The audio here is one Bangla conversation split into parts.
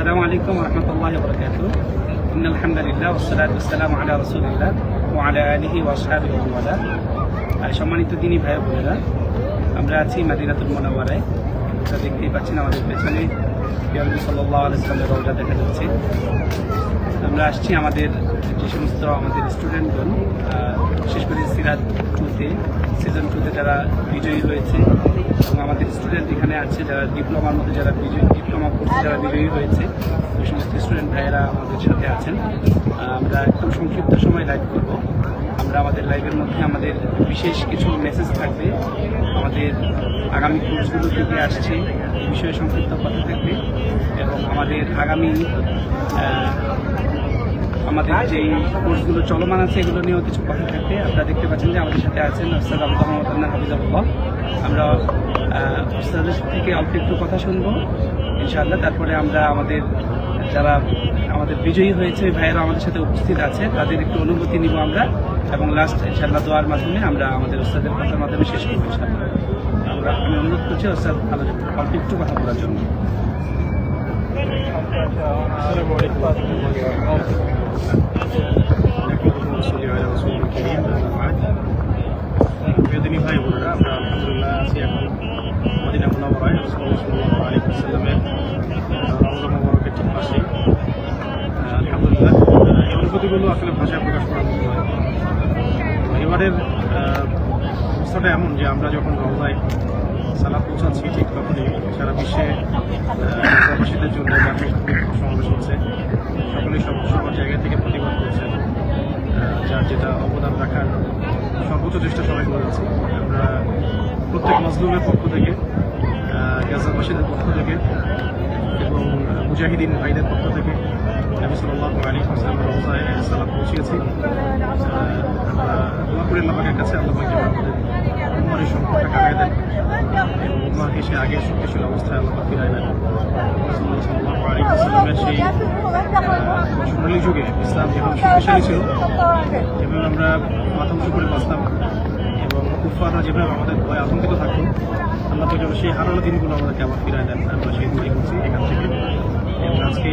আসসালামু আলাইকুম রহমতুল্লাহ বরকাত ইন আলহামদুলিল্লাহ ওসালাত আসসালাম আলা রসুলিল্লাহ ও আলা আলহি ওয়াসাহাবি ওয়ালা। সম্মানিত দিনই ভাই বোনেরা, আমরা আছি মাদিনাতুল মোনাওয়ারায়। যা দেখতেই পাচ্ছেন আমাদের পেছনে পিয়ারবি সাল্লাহ আলাইসলামের দেখা যাচ্ছে। আমরা আসছি আমাদের যে সমস্ত আমাদের স্টুডেন্টগণ বিশেষ করে সিরাজ টুতে সিজন টুতে যারা বিজয়ী হয়েছে এবং আমাদের স্টুডেন্ট এখানে আছে, যারা ডিপ্লোমার মধ্যে যারা বিজয়ী ডিপ্লোমা কোর্সে যারা বিজয়ী হয়েছে, ওই সমস্ত স্টুডেন্ট ভাইয়েরা আমাদের সাথে আছেন। আমরা একটু সংক্ষিপ্ত সময় লাইভ করব। আমরা আমাদের লাইভের মধ্যে আমাদের বিশেষ কিছু মেসেজ থাকবে। আমাদের আগামী কোর্সগুলো থেকে আসছে, এই বিষয়ে সংক্ষিপ্ত কথা থাকবে এবং আমাদের আগামী আমাদের যেই কোর্সগুলো চলমান আছে, এগুলো নিয়েও কিছু কথা থাকবে। আপনারা দেখতে পাচ্ছেন যে আমাদের সাথে আছেন ওস্তাদ আবু মোহাম্মদ হাফিজাবুল্লাহ আমরা ওস্তাদের থেকে অল্প একটু কথা শুনব, ইনশাআল্লাহ। তারপরে আমরা আমাদের, যারা আমাদের বিজয়ী হয়েছে ভাইয়েরা আমাদের সাথে উপস্থিত আছে, তাদের একটু অনুভূতি নিব আমরা এবং লাস্ট ইনশাআল্লাহ দোয়ার মাধ্যমে আমরা আমাদের ওস্তাদের কথার মাধ্যমে শেষ করব আমরা, আমি অনুরোধ করছি ওস্তাদ ভালো অল্প একটু কথা বলার জন্য। প্রিয়দিনী ভাই বোনেরা আমরা আলহামদুলিল্লাহ আছি এখন মদিনা মুনাবরায় রসুল্লাহ আলী সাল্লামের রমজা মোবারকের ঠিক আসলে ভাষায় প্রকাশ করার মতো নয় এবারের অবস্থাটা এমন যে আমরা যখন রমজায় সালা পৌঁছাচ্ছি ঠিক তখনই সারা বিশ্বে প্রবাসীদের জন্য সমাবেশ হচ্ছে। সকলেই সব সবার জায়গা থেকে প্রতিবাদ করছে যার যেটা অবদান রাখার সর্বোচ্চ চেষ্টা সবাই করেছি। আমরা প্রত্যেক মজলুমের পক্ষ থেকে গাজাবাসীদের পক্ষ থেকে এবং মুজাহিদিন ভাইদের পক্ষ থেকে নবী সাল্লাল্লাহু আলাইহি ওয়াসাল্লামের রওজায় সালাম পৌঁছিয়েছি। আমরা দোয়া করি কাছে, আল্লাহ যেন আমাদের উম্মার সংকটটা কাটায় দেন এবং উম্মাকে সে আগের শক্তিশীল অবস্থায় আল্লাহ ফিরায় দেন। রাসূলুল্লাহ সাল্লাল্লাহু সেই আহ, যুগে ইসলাম যেভাবে শক্তিশালী ছিল যেভাবে আমরা মাথা উঁচু করে বাঁচতাম এবং কুফাররা যেভাবে আমাদের ভয়ে আতঙ্কিত থাকতো আল্লাহ যেন সেই হারানো দিনগুলো আমাদেরকে আবার ফিরায় দেন। আমরা সেই দোয়াই করছি এখান থেকে। এবং আজকে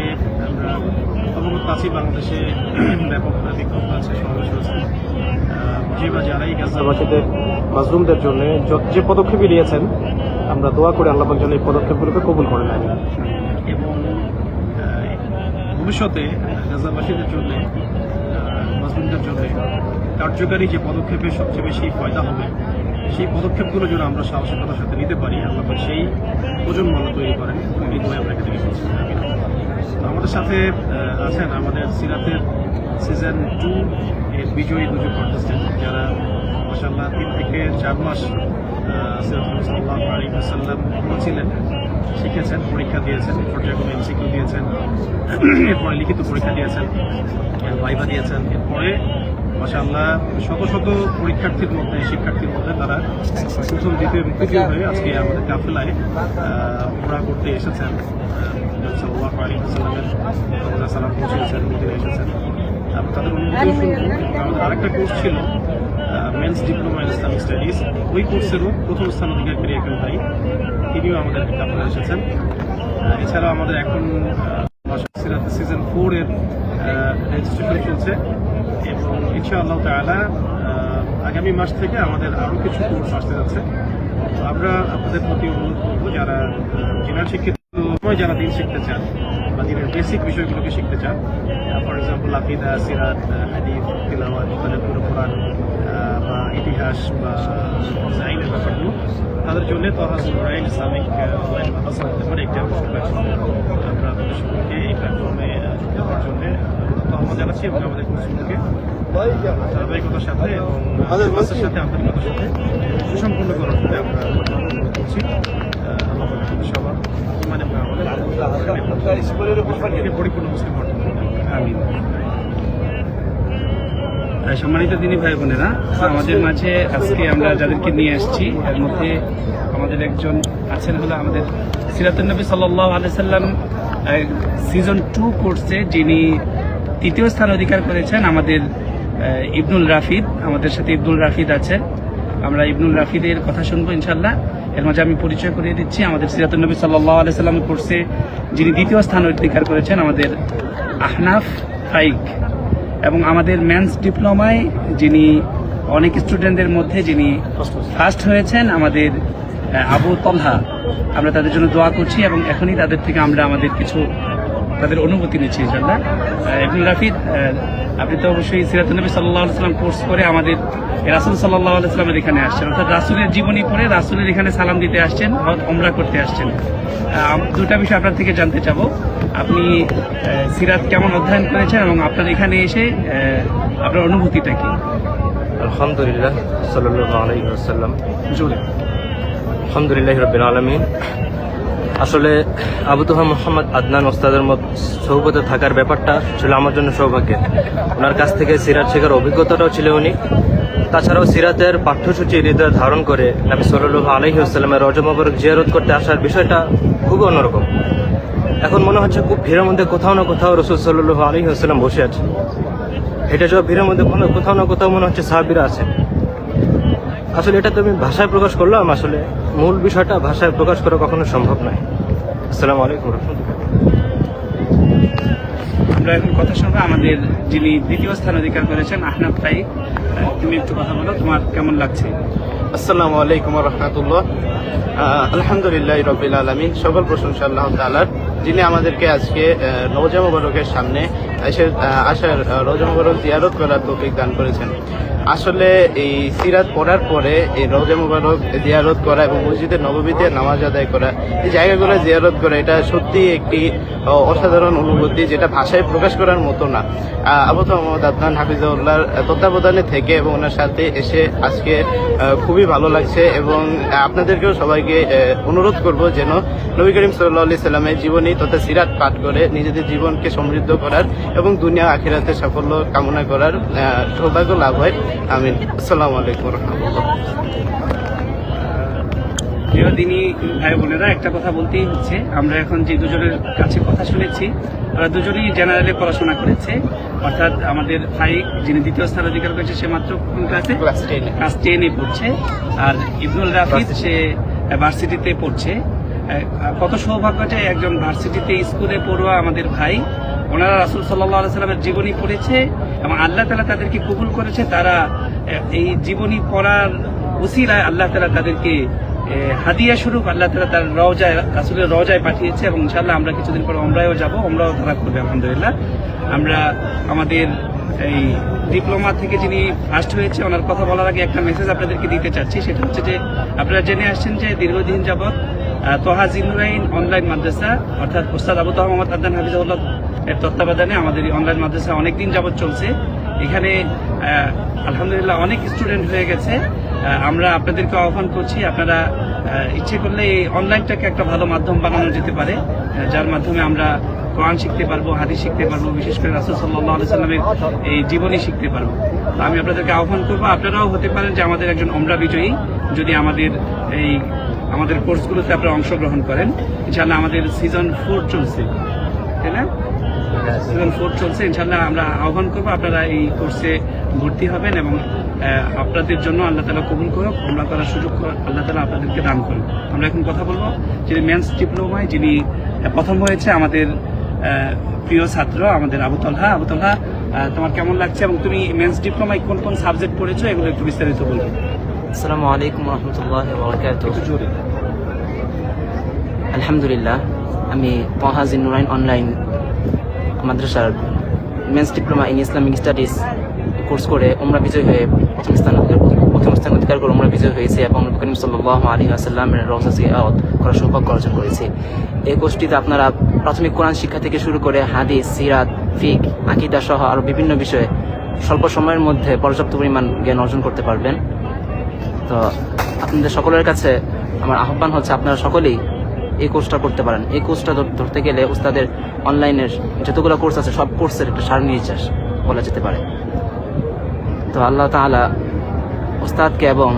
আমরা অবগত আছি বাংলাদেশে ব্যাপক বিক্ষোভ আছে সমাবেশ হয়েছে যে বা যারাই গাজাবাসীদের মাজলুমদের জন্য যে পদক্ষেপই নিয়েছেন আমরা দোয়া করে আল্লাহ পাক যেন এই পদক্ষেপগুলোকে কবুল করে নেন। এবং ভবিষ্যতে গাজাবাসীদের জন্য মাজলুমদের জন্য কার্যকারী যে পদক্ষেপে সবচেয়ে বেশি ফয়দা হবে, সেই পদক্ষেপগুলো যেন আমরা সাহসিকতার সাথে নিতে পারি পাক সেই প্রজন্ম তৈরি করেন, এই আমরা এখানে আমাদের সাথে আছেন আমাদের সিরাতের সিজন টু এর বিজয়ী দুজন কন্টেস্টেন্ট যারা মাসাল্লাহ তিন থেকে চার মাস সিরাতুল্লাহ আলী সাল্লাম ছিলেন। শিখেছেন, পরীক্ষা দিয়েছেন পর্যায়ক্রমে এমসিকিউ দিয়েছেন, এরপরে লিখিত পরীক্ষা দিয়েছেন ভাইবা দিয়েছেন, এরপরে মাসাল্লাহ শত শত পরীক্ষার্থীর মধ্যে, শিক্ষার্থীর মধ্যে তারা প্রথম, দ্বিতীয় এবং তৃতীয় হয়ে আজকে আমাদের কাফেলায় উমরা করতে এসেছেন। সাল্লাহ সালাম পৌঁছেছেন এসেছেন। তাদের অনুভূতিও শুনব আমাদের আরেকটা কোর্স ছিল men's diploma in Islamic studies ওই কোর্সেরও প্রথম স্থান অধিকারী একজন ভাই। তিনিও আমাদের কাপড়ে এসেছেন। এছাড়াও আমাদের এখন সিরাতে সিজন ফোর এর রেজিস্ট্রেশন চলছে। এবং ইনশাআল্লাহ আহ, আগামী মাস থেকে আমাদের আরও কিছু কোর্স আসতে যাচ্ছে। আমরা আপনাদের প্রতি অনুরোধ করব যারা জেনার শিক্ষিত যারা দিন শিখতে চান বা দিনের বেসিক বিষয়গুলোকে শিখতে চান ফর এক্সাম্পল আকিদা সিরাত হাদিফ তিলাওয়াত কোরআন আহ, বা আইনের ব্যাপারগুলো তাদের জন্য তহাজুল রাইন ইসলামিক অনলাইন মাদ্রাসা হতে পারে একটি আদর্শ প্ল্যাটফর্ম আমরা আপনাদের সকলকে এই প্ল্যাটফর্মে হওয়ার জন্য আহ্বান জানাচ্ছি এবং আমাদের কোর্সগুলোকে ধারাবাহিকতার সাথে এবং ক্লাসের সাথে আন্তরিকতার সাথে সুসম্পন্ন করার জন্য আমরা করছি। সবার মানে আমাদের পরিপূর্ণ মুসলিম করবেন আমিন। সম্মানিত দিনী ভাই বোনেরা, আমাদের মাঝে আজকে আমরা যাদেরকে নিয়ে আসছি, এর মধ্যে আমাদের একজন আছেন হলো আমাদের সিরাতুন্নবী সাল্লাহ আলাইসাল্লাম সিজন টু কোর্সে যিনি তৃতীয় স্থান অধিকার করেছেন, আমাদের ইবনুল রাফিদ, আমাদের সাথে ইবনুল রাফিদ আছে আমরা ইবনুল রাফিদের কথা শুনব ইনশাল্লাহ এর মাঝে আমি পরিচয় করিয়ে দিচ্ছি, আমাদের সিরাতুল নবী সাল্লাহ আলাইসাল্লামের কোর্সে যিনি দ্বিতীয় স্থান অধিকার করেছেন, আমাদের আহনাফ ফাইক। এবং আমাদের ম্যানস ডিপ্লোমায় যিনি, অনেক স্টুডেন্টদের মধ্যে যিনি ফার্স্ট হয়েছেন, আমাদের আবু তলহা। আমরা তাদের জন্য দোয়া করছি এবং এখনই তাদের থেকে আমরা আমাদের কিছু, তাদের অনুভূতি নিচ্ছি ইনশাল্লাহ ইবনুল রাফিদ আপনি তো অবশ্যই সিরাতুল নবী সাল্লাহ সাল্লাম কোর্স করে আমাদের রাসুল সাল্লাহ সাল্লামের এখানে আসছেন। অর্থাৎ রাসুলের জীবনী পড়ে রাসুলের এখানে সালাম দিতে আসছেন ওমরা করতে আসছেন। দুটা বিষয় আপনার থেকে জানতে চাবো। আপনি সিরাত কেমন অধ্যয়ন করেছেন এবং আপনার এখানে এসে আপনার অনুভূতিটা কি? আলহামদুলিল্লাহ জোরে আলহামদুলিল্লাহ রবিল আলমিন। আসলে আবু তোহা মোহাম্মদ আদনান ওস্তাদের মত সৌবতে থাকার ব্যাপারটা ছিল আমার জন্য সৌভাগ্যের। ওনার কাছ থেকে সিরাত শেখার অভিজ্ঞতাটাও ছিল উনি। তাছাড়াও সিরাতের পাঠ্যসূচি হৃদয় ধারণ করে নবী সাল্লু আলহি আসসালামের রজমবরক জিয়ারত করতে আসার বিষয়টা খুবই অন্যরকম। এখন মনে হচ্ছে খুব ভিড়ের মধ্যে কোথাও না কোথাও রসুল সাল্লু আলহি বসে আছে হেঁটে যাওয়া ভিড়ের মধ্যে কোথাও না কোথাও মনে হচ্ছে সাহাবিরা আছে আসলে এটা তো আমি ভাষায় প্রকাশ করলাম আসলে মূল বিষয়টা ভাষায় প্রকাশ করা কখনো সম্ভব নয়। আসসালামু আলাইকুম আমরা এখন কথা শুনব আমাদের যিনি দ্বিতীয় স্থান অধিকার করেছেন আহনাফ ফাইক আহ, তুমি একটু কথা বলো তোমার কেমন লাগছে? আসসালামু আলাইকুম রহমতুল্লাহ। আলহামদুলিল্লাহ রবিল আলমিন সকল প্রশংসা আল্লাহ তালার যিনি আমাদেরকে আজকে রোজা মুবারকের সামনে আসার রোজা মুবারক জিয়ারত করার তৌফিক দান করেছেন। আসলে এই সিরাত পড়ার পরে এই রোজা মুবারক জিয়ারত করা এবং মসজিদের নবমীতে নামাজ আদায় করা এই জায়গাগুলো জিয়ারত করা এটা সত্যি একটি অসাধারণ অনুভূতি যেটা ভাষায় প্রকাশ করার মতো না। আহ, আবু মোহাম্মদ আদনান হাফিজাউল্লাহর তত্ত্বাবধানে থেকে এবং ওনার সাথে এসে আজকে খুবই ভালো লাগছে এবং আপনাদেরকেও সবাইকে অনুরোধ করব যেন নবী করিম সাল্লাহ সাল্লামের জীবনী তথা সিরাত পাঠ করে নিজেদের জীবনকে সমৃদ্ধ করার এবং দুনিয়া আখিরাতে সাফল্য কামনা করার সৌভাগ্য লাভ হয়। আমিন। আসসালামু আলাইকুম রহমতুল্লাহ প্রিয় দিনী ভাই বোনেরা একটা কথা বলতেই হচ্ছে। আমরা এখন যে দুজনের কাছে কথা শুনেছি ওরা দুজনেই জেনারেলে পড়াশোনা করেছে। অর্থাৎ আমাদের ফাইক যিনি দ্বিতীয় স্থান অধিকার করেছে সে মাত্র কোন ক্লাসে ক্লাস টেনে পড়ছে। আর ইবনুল রাফিদ সে ভার্সিটিতে পড়ছে। কত সৌভাগ্য যে একজন ভার্সিটিতে স্কুলে পড়ুয়া আমাদের ভাই। ওনারা রাসুল সাল্লাহ সাল্লামের জীবনী পড়েছে এবং আল্লাহ তালা তাদেরকে কবুল করেছে। তারা এই জীবনী পড়ার উসিলায় আল্লাহ তালা তাদেরকে হাদিয়া স্বরূপ আল্লাহ তালা তার রওজায় রাসুলের রওজায় পাঠিয়েছে এবং ইনশাল্লাহ আমরা কিছুদিন পর অমরাও যাব অমরাও তারা করবে আলহামদুলিল্লাহ। আমরা আমাদের এই ডিপ্লোমা থেকে যিনি ফার্স্ট হয়েছে ওনার কথা বলার আগে একটা মেসেজ আপনাদেরকে দিতে চাচ্ছি। সেটা হচ্ছে যে আপনারা জেনে আসছেন যে দীর্ঘদিন আহ, তোহা জিনুরাইন অনলাইন মাদ্রাসা, অর্থাৎ ওস্তাদ আবু তাহ মোহাম্মদ আদান হাফিজাউল্লাহ এর তত্ত্বাবধানে আমাদের এই অনলাইন মাদ্রাসা অনেক দিন যাবৎ চলছে। এখানে আলহামদুলিল্লাহ অনেক স্টুডেন্ট হয়ে গেছে। আমরা আপনাদেরকে আহ্বান করছি, আপনারা ইচ্ছে করলে এই অনলাইনটাকে একটা ভালো মাধ্যম বানানো যেতে পারে যার মাধ্যমে আমরা কোরআন শিখতে পারব, হাদিস শিখতে পারব, বিশেষ করে রাসুল সাল্লাহ আলি সাল্লামের এই জীবনী শিখতে পারব। তো আমি আপনাদেরকে আহ্বান করব, আপনারাও হতে পারেন যে আমাদের একজন অমরা বিজয়ী, যদি আমাদের এই আমাদের কোর্সগুলোতে আপনারা অংশগ্রহণ করেন। ইনশাআল্লাহ আমাদের সিজন ফোর চলছে। তাই না? সিজন ফোর চলছে। ইনশাল্লাহ আমরা আহ্বান করব, আপনারা এই কোর্সে ভর্তি হবেন এবং আপনাদের জন্য আল্লাহ তালা কবুল করুক আমরা করার সুযোগ আল্লাহ তালা আপনাদেরকে দান করুন আমরা এখন কথা বলব যিনি মেন্স ডিপ্লোমায় যিনি প্রথম হয়েছে আমাদের প্রিয় ছাত্র, আমাদের আবু তলহা। আবু তলহা তোমার কেমন লাগছে এবং তুমি মেন্স ডিপ্লোমায় কোন কোন সাবজেক্ট পড়েছো, এগুলো একটু বিস্তারিত বলবে। আসসালামু আলাইকুম রহমতুল্লাহ বরকাত আলহামদুলিল্লাহ, আমি মহাজিন নুরাইন অনলাইন মাদ্রাসার men's diploma in Islamic studies course করে ওমরা বিজয় হয়ে প্রথম স্থান প্রথম স্থান অধিকার করে ওমরা বিজয় হয়েছে এবং করিম সাল্লাহ আলী আসাল্লামের রহসাসি আওয়াত করার সৌভাগ্য অর্জন করেছি। এই কোর্সটিতে আপনারা প্রাথমিক কোরআন শিক্ষা থেকে শুরু করে হাদিস, সিরাত, ফিক আকিদা সহ আরও বিভিন্ন বিষয়ে স্বল্প সময়ের মধ্যে পর্যাপ্ত পরিমাণ জ্ঞান অর্জন করতে পারবেন। তো আপনাদের সকলের কাছে আমার আহ্বান হচ্ছে আপনারা সকলেই এই কোর্সটা করতে পারেন। এই কোর্সটা ধরতে গেলে উস্তাদের অনলাইনের যতগুলো কোর্স আছে, সব কোর্সের একটা সার নির্যাস বলা যেতে পারে। তো আল্লাহ তাআলা উস্তাদকে এবং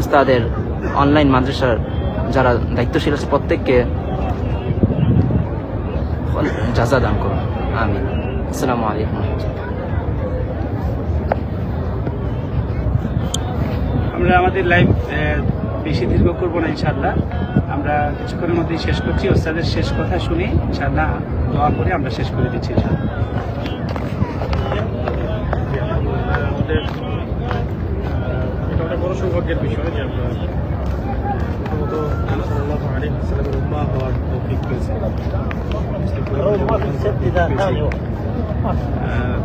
উস্তাদের অনলাইন মাদ্রাসার যারা দায়িত্বশীল আছে, প্রত্যেককে যাজা দান করুন। আমি আসসালামু আলাইকুম। আমরা আমাদের লাইভ বেশি দীর্ঘ করব না ইনশাল্লাহ আমরা কিছুক্ষণের মধ্যেই শেষ করছি। ওস্তাদের শেষ কথা শুনে ইনশাল্লাহ দোয়া করে আমরা শেষ করে দিচ্ছি ইনশাল্লাহ বড় সৌভাগ্যের বিষয় যে আমরা প্রথমত সাল্লাহ আলী সাল্লামের উম্মা হওয়ার তৌফিক পেয়েছি।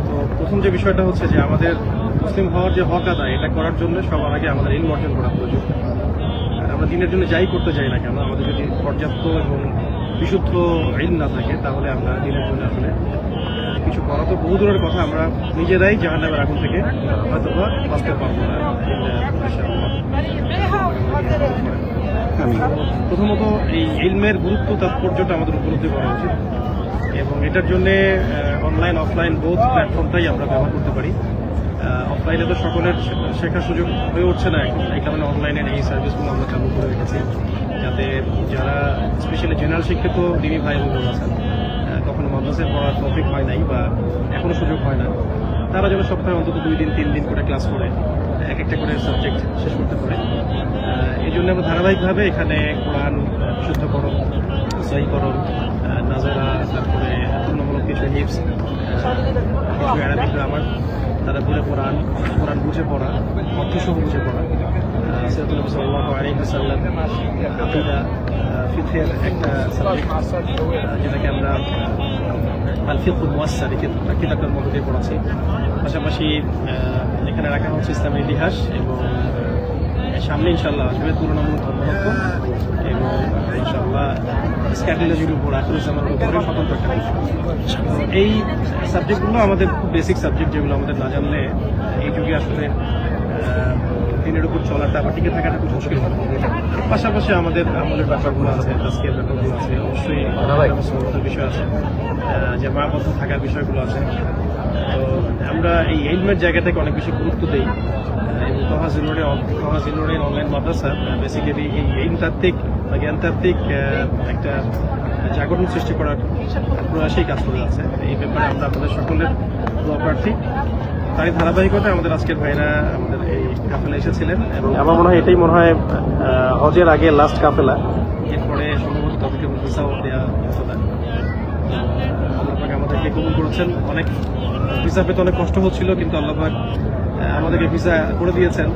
তো প্রথম যে বিষয়টা হচ্ছে যে আমাদের মুসলিম হওয়ার যে হক আদায়, এটা করার জন্য সবার আগে আমাদের ইলম অর্জন করা প্রয়োজন। আমরা দিনের জন্য যাই করতে চাই না কেন, আমাদের যদি পর্যাপ্ত এবং বিশুদ্ধ ইল না থাকে, তাহলে আমরা দিনের জন্য আসলে কিছু করা তো বহু দূরের কথা, আমরা নিজেরাই জাহান্নামের আগুন থেকে হয়তো বা বাঁচতে পারব না প্রথমত এই ইলমের গুরুত্ব, তাৎপর্যটা আমাদের উপলব্ধি করা উচিত। এবং এটার জন্য অনলাইন অফলাইন বোধ প্ল্যাটফর্মটাই আমরা ব্যবহার করতে পারি। অফলাইনে তো সকলের শেখার সুযোগ হয়ে উঠছে না এখন। এই কারণে অনলাইনে এই সার্ভিসগুলো আমরা চালু করে রেখেছি। যাতে যারা স্পেশালি জেনারেল শিক্ষিত দিনী ভাই বোন আছেন কখনো মাদ্রাসায় পড়ার টপিক হয় নাই বা এখনও সুযোগ হয় না তারা যেন সপ্তাহে অন্তত দুই দিন তিন দিন করে ক্লাস করে এক একটা করে সাবজেক্ট শেষ করতে পারে। এই জন্য আমরা ধারাবাহিকভাবে এখানে কোরআন আহ, বিশুদ্ধকরণ সহিকরণ নাজারা তারপরে তুলনামূলক কিছু হিপস কিছু অ্যারাবিক গ্রামার তারা বলে কোরআন কোরআন বুঝে পড়া অর্থসহ বুঝে পড়া সিরাতুল আলাইহি ওয়াসাল্লাম, আকিদা ফিথের একটা সাবজেক্ট যেটাকে আমরা আল ফিকুল মুয়াসসার এই কিতাবটার মধ্যে দিয়ে পাশাপাশি এখানে রাখা হচ্ছে ইসলামের ইতিহাস এবং সামনে ইনশাল্লাহ আসবে তুলনামূলক ধর্মতত্ত্ব এবং ইনশাল্লাহ স্ক্যাটেলজির উপর আখরুজ্জামানের উপরে স্বতন্ত্র একটা এই সাবজেক্টগুলো আমাদের খুব বেসিক সাবজেক্ট যেগুলো আমাদের না জানলে এই যুগে আসলে দিনের উপর চলাটা বা টিকে থাকাটা খুব মুশকিল হবে পাশাপাশি আমাদের আমাদের ব্যাপারগুলো আছে আজকের ব্যাপারগুলো আছে অবশ্যই বিষয় আছে যে মাবদ্ধ থাকার বিষয়গুলো আছে। তো আমরা এই এলমের জায়গা থেকে অনেক বেশি গুরুত্ব দিই। এবং তহাজিনুরে তহাজিনুরে অনলাইন মাদ্রাসা বেসিক্যালি এই এইমতাত্ত্বিক বা জ্ঞানতাত্ত্বিক একটা জাগরণ সৃষ্টি করার প্রয়াসেই কাজ করে যাচ্ছে। এই ব্যাপারে আমরা আমাদের সকলের প্রার্থী। তারই ধারাবাহিকতায় আমাদের আজকের ভাইরা আমাদের এই কাফেলা এসেছিলেন এবং আমার মনে হয় এটাই মনে হয় হজের আগে লাস্ট কাফেলা। এরপরে সম্ভবত তাদেরকে ভিসাও দেওয়া হতো না। আমাদেরকে কবুল করেছেন। অনেক ভিসা পেতে অনেক কষ্ট হচ্ছিল কিন্তু আল্লাহ পাক আহ, আমাদেরকে ভিসা করে দিয়েছেন।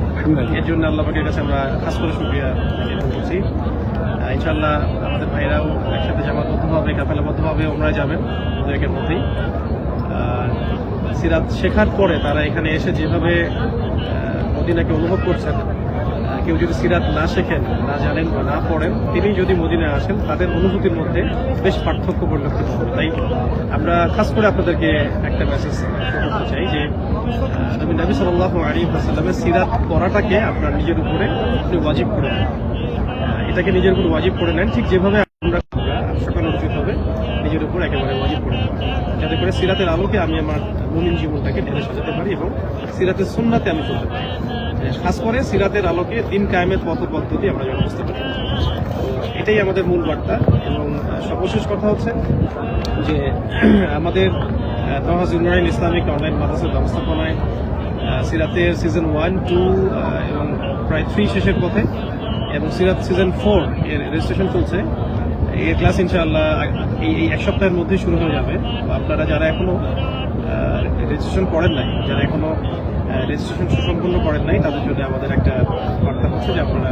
এর জন্য আল্লাহ পাকের কাছে আমরা খাস করে শুক্রিয়া জ্ঞাপন করছি। আহ, ইনশাআল্লাহ আমাদের ভাইরাও একসাথে জামাতবদ্ধভাবে কাফেলাবদ্ধভাবে ওমরায় যাবেন ওদেরকে মধ্যেই আর সিরাত শেখার পরে তারা এখানে এসে যেভাবে মদিনাকে অনুভব করছেন কেউ যদি সিরাত না শেখেন না জানেন বা না পড়েন তিনি যদি মদিনায় আসেন তাদের অনুভূতির মধ্যে বেশ পার্থক্য পরিলক্ষিত হবে তাই আমরা খাস করে আপনাদেরকে একটা মেসেজ করতে চাই যে আহ, নবী সাল্লাহ আলী সাল্লামের সিরাত পড়াটাকে আপনার নিজের উপরে আপনি ওয়াজিব করে নেন। এটাকে নিজের উপর ওয়াজিব করে নেন ঠিক যেভাবে আমরা সকাল উচিত হবে নিজের উপর একেবারে ওয়াজিব করে নেওয়া। যাতে করে সিরাতের আলোকে আমি আমার মুমিন জীবনটাকে ঢেলে সাজাতে পারি এবং সিরাতের সুন্নাতে আমি চলতে পারি। খাস করে। সিরাতের আলোকে দিন কায়েমের পথ পদ্ধতি আমরা যেন বুঝতে পারি। এটাই আমাদের মূল বার্তা এবং সর্বশেষ কথা হচ্ছে যে আমাদের তহাজ ইউনাইন ইসলামিক অনলাইন মাদ্রাসার ব্যবস্থাপনায় সিরাতের সিজন ওয়ান টু এবং প্রায় থ্রি শেষের পথে এবং সিরাত সিজন ফোর এর রেজিস্ট্রেশন চলছে। এর ক্লাস ইনশাআল্লাহ এই এই এক সপ্তাহের মধ্যেই শুরু হয়ে যাবে। আপনারা যারা এখনও রেজিস্ট্রেশন করেন নাই, যারা এখনও রেজিস্ট্রেশন সুসম্পন্ন করেন নাই। তাদের জন্য আমাদের একটা বার্তা হচ্ছে যে আপনারা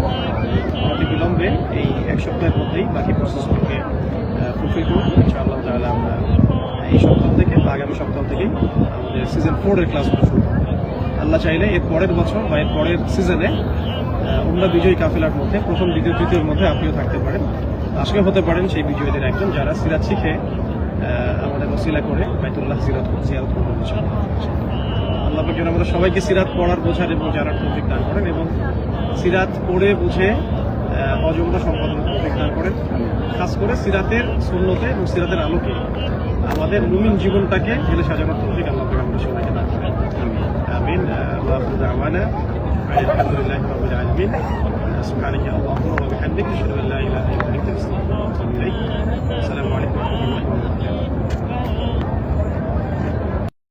অতি বিলম্বে এই এক সপ্তাহের মধ্যেই বাকি প্রসেসগুলোকে ফুলফিল করুন। ইনশাআল্লাহ তাহলে আমরা এই সপ্তাহ থেকে বা আগামী সপ্তাহ থেকেই আমাদের সিজন ফোরের ক্লাসগুলো শুরু আল্লাহ চাইলে এর পরের বছর বা এর পরের সিজনে উমরা বিজয়ী কাফেলার মধ্যে, প্রথম, দ্বিতীয়, তৃতীয়ের মধ্যে আপনিও থাকতে পারেন। আজকে হতে পারেন সেই বিজয়ীদের একজন যারা সিরাত শিখে আমাদের ওসিলা করে বাইতুল্লাহ সিরাত জিয়ারত করবেন। আল্লাহ পাক যেন আমাদের সবাইকে সিরাত পড়ার বোঝার এবং জানার তৌফিক দান করেন এবং সিরাত পড়ে বুঝে অযোগ্য সম্পাদনের তৌফিক দান করেন খাস করে সিরাতের শূন্যতে এবং সিরাতের আলোকে আমাদের মুমিন জীবনটাকে ঢেলে সাজানোর তৌফিক আল্লাহ পাক আমাদের সবাইকে দান করেন آمين وآخر دعوانا أن الحمد لله رب العالمين سبحانك اللهم وبحمدك أشهد أن لا إله إلا أنت أستغفرك وأتوب إليك السلام عليكم ورحمة الله وبركاته